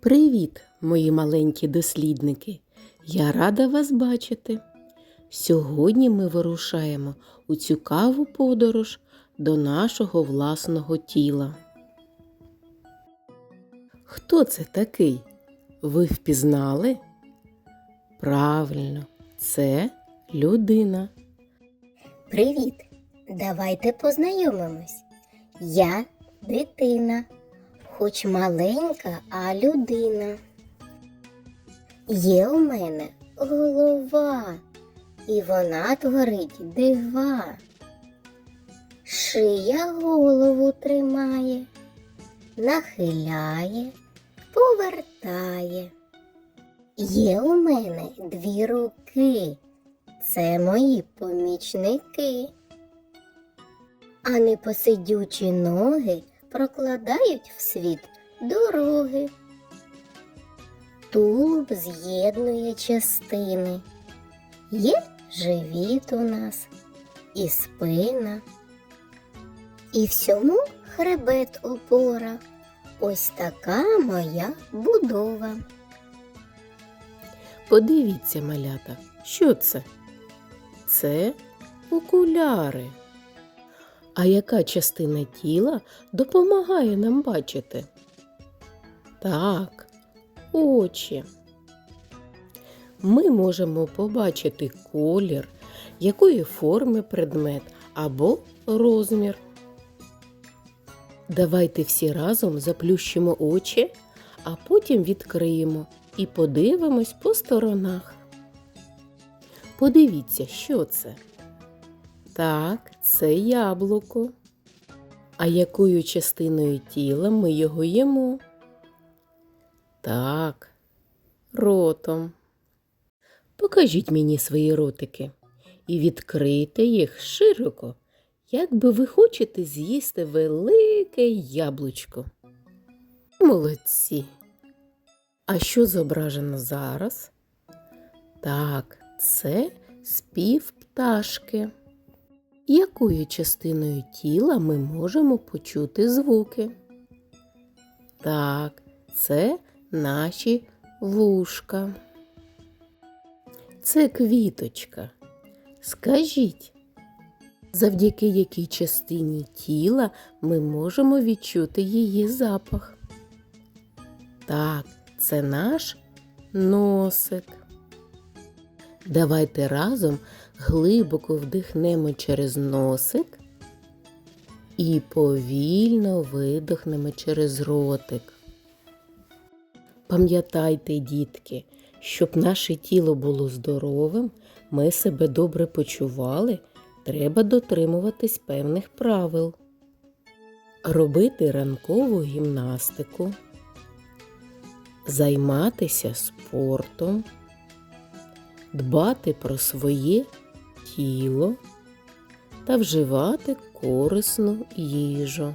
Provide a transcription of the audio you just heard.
Привіт, мої маленькі дослідники! Я рада вас бачити. Сьогодні ми вирушаємо у цікаву подорож до нашого власного тіла. Хто це такий? Ви впізнали? Правильно, це людина. Привіт! Давайте познайомимось. Я дитина, хоч маленька, а людина. Є у мене голова, і вона творить дива. Шия голову тримає, нахиляє, повертає. Є у мене дві руки. Це мої помічники. А непосидючі ноги прокладають в світ дороги. Тулуб з'єднує частини. Є живіт у нас і спина. І всьому хребет опора. Ось така моя будова. Подивіться, малята, що це? Це окуляри. А яка частина тіла допомагає нам бачити? Так, очі. Ми можемо побачити колір, якої форми предмет або розмір. Давайте всі разом заплющимо очі, а потім відкриємо і подивимось по сторонах. Подивіться, що це. Так, це яблуко. А якою частиною тіла ми його їмо? Так, ротом. Покажіть мені свої ротики і відкрийте їх широко, якби ви хочете з'їсти велике яблучко. Молодці. А що зображено зараз? Так, це спів пташки. Якою частиною тіла ми можемо почути звуки? Так, це наші вушка. Це квіточка. Скажіть, завдяки якій частині тіла ми можемо відчути її запах? Так, це наш носик. Давайте разом глибоко вдихнемо через носик і повільно видохнемо через ротик. Пам'ятайте, дітки, щоб наше тіло було здоровим, ми себе добре почували, треба дотримуватись певних правил. Робити ранкову гімнастику, займатися спортом, дбати про своє тіло та вживати корисну їжу.